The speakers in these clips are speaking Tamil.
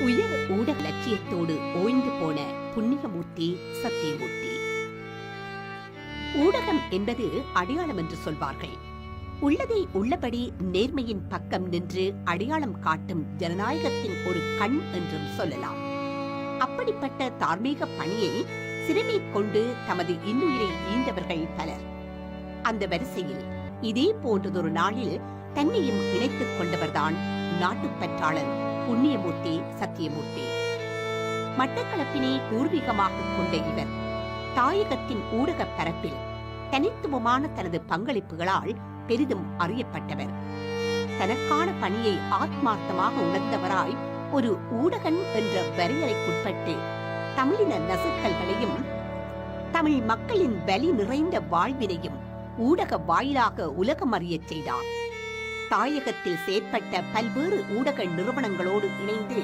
உயர் ஊடக லட்சியத்தோடு ஓய்ந்து போன புண்ணியமூர்த்தி சத்தியமூர்த்தி. ஊடகம் என்பது அடையாளம் என்று சொல்வார்கள். உள்ளதை உள்ளபடி நேர்மையின் பக்கம் நின்று அடையாளம் காட்டும் ஜனநாயகத்தின் ஒரு கண் என்றும் சொல்லலாம். அப்படிப்பட்ட தார்மீக பணியை சிறுமி கொண்டு தமது இன்னுயிரை ஈந்தவர்கள் பலர். அந்த வரிசையில் இதே போன்றதொரு நாளில் தன்னையும் இணைத்துக் கொண்டவர்தான் நாட்டுப்பற்றாளர் புண்ணியமூர்த்தி சத்தியமூர்த்தி. மட்டக்களப்பினை பூர்வீகமாக கொண்ட இவர் தாயகத்தின் ஊடகப் பரப்பில் தனித்துவமான தனது பங்களிப்புகளால் பெரிதும் அறியப்பட்டவர். தனக்கான பணியை ஆத்மார்த்தமாக உணர்ந்தவராய் ஒரு ஊடகன் என்ற வரையறைக்குட்பட்டு தமிழின நசுக்கல்களையும் தமிழ் மக்களின் வலி நிறைந்த வாழ்வினையும் ஊடக வாயிலாக உலகம் அறியச் செய்தார். தாயகத்தில் செயற்பட்ட பல்வேறு ஊடக நிறுவனங்களோடு இணைந்து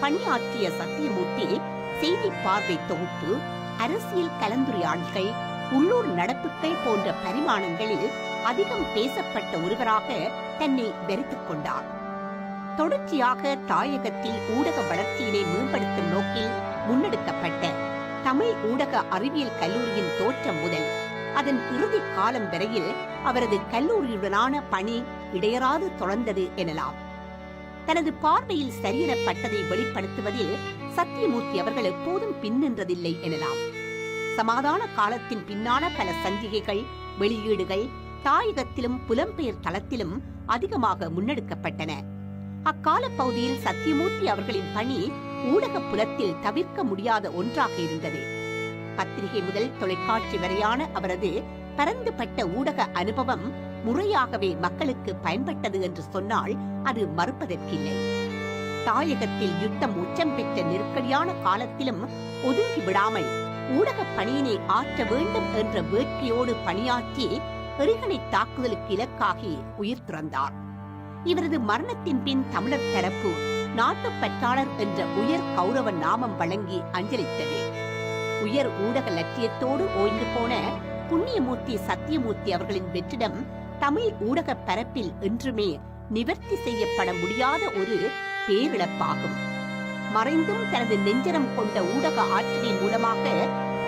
பணியாற்றிய சத்தியமூர்த்தி செய்தி பார்வை தொகுப்பு அரசியல் கலந்துரையாடல்கள் உள்ளூர் நடப்புகள் போன்ற பரிமாணங்களில் அதிகம் பேசப்பட்ட ஒருவராக தன்னை வெறுத்துக் கொண்டார். தொடர்ச்சியாக தாயகத்தில் ஊடக வளர்ச்சியினை மேம்படுத்தும் நோக்கில் முன்னெடுக்கப்பட்ட தமிழ் ஊடக அறிவியல் கல்லூரியின் தோற்றம் முதல் அதன் இறுதி காலம் வரையில் அவரது கல்லூரியுடனான பணி இடையறாது தொடர்ந்தது எனலாம். தனது பார்வையில் சரியெனப்பட்டதை வெளிப்படுத்துவதில் சத்தியமூர்த்தி அவர்கள் எப்போதும் பின்னின்றதில்லை எனலாம். சமாதான காலத்தின் பின்னான பல சஞ்சிகைகள் வெளியீடுகள் தாயகத்திலும் புலம்பெயர் தளத்திலும் அதிகமாக முன்னெடுக்கப்பட்டன. அக்கால பகுதியில் சத்தியமூர்த்தி அவர்களின் பணி ஊடக புலத்தில் தவிர்க்க முடியாத ஒன்றாக இருந்தது. பத்திரிகை முதல் தொலைக்காட்சி வரையான அவரது பரந்துபட்ட ஊடக அனுபவம் முறையாகவே மக்களுக்கு பயன்பட்டது என்று சொன்னால் அது மறுப்பதற்கில்லை. தாயகத்தில் யுத்தம் உச்சம் பெற்ற நெருக்கடியான காலத்திலும் ஒதுங்கி விடாமல் ஊடக பணியினை ஆற்ற வேண்டும் என்ற வேட்கையோடு பணியாற்றி எரிகணை தாக்குதலுக்கு இலக்காகி உயிர் துறந்தார். இவரது மரணத்தின் பின் தமிழர் தரப்பு நாட்டுப்பற்றாளர் என்ற உயர் கௌரவ நாமம் வழங்கி அஞ்சலித்தது. உயர் ஊடக லட்சியத்தோடு ஓய்ந்து போன புண்ணியமூர்த்தி சத்தியமூர்த்தி அவர்களின் வெற்றிடம் தமிழ் ஊடக பரப்பில் என்றுமே நிவர்த்தி செய்யப்பட முடியாத ஒரு பேரிழப்பாகும். மறைந்தும் தனது நெஞ்சரம் கொண்ட ஊடக ஆற்றலின் மூலமாக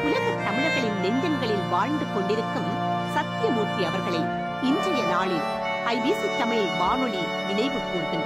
உலக தமிழர்களின் நெஞ்சங்களில் வாழ்ந்து கொண்டிருக்கும் சத்தியமூர்த்தி அவர்களை இன்றைய நாளில் ஐபிசி தமிழ் வானொலி நினைவு கூர்கின்றது.